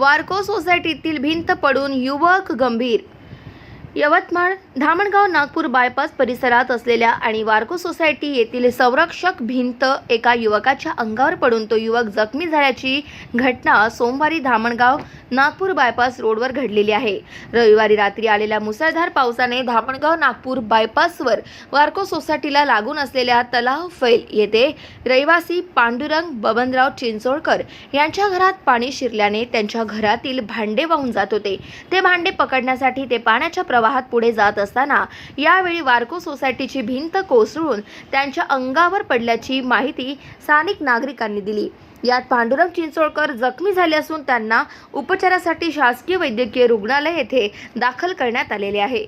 वारको सोसायटीतील भिंत पडून युवक गंभीर यवतमाळ धामणगाव नागपूर बायपास परिसरात असलेल्या आणि वारको सोसायटी येथील संरक्षक भिंत एका युवकाच्या अंगावर पडून तो युवक जखमी झाल्याची घटना सोमवारी धामणगाव नागपूर बायपास रोडवर घडलेली आहे. रविवारी रात्री आलेल्या मुसळधार पावसाने धामणगाव नागपूर बायपासवर वारको सोसायटीला लागून असलेल्या तलाव फैल. येथे रहिवासी पांडुरंग बबनराव चिंचोळकर यांच्या घरात पाणी शिरल्याने त्यांच्या घरातील भांडे वाहून जात होते. ते भांडे पकडण्यासाठी ते पाण्याच्या प्रवाहात पुढे जात असताना यावेळी वारको सोसायटीची भिंत कोसळून त्यांच्या अंगावर पडल्याची माहिती स्थानिक नागरिकांनी दिली. यात पांडुरंग चिंचोळकर जखमी झाले असून त्यांना उपचारासाठी शासकीय वैद्यकीय रुग्णालय येथे दाखल करण्यात आलेले आहे.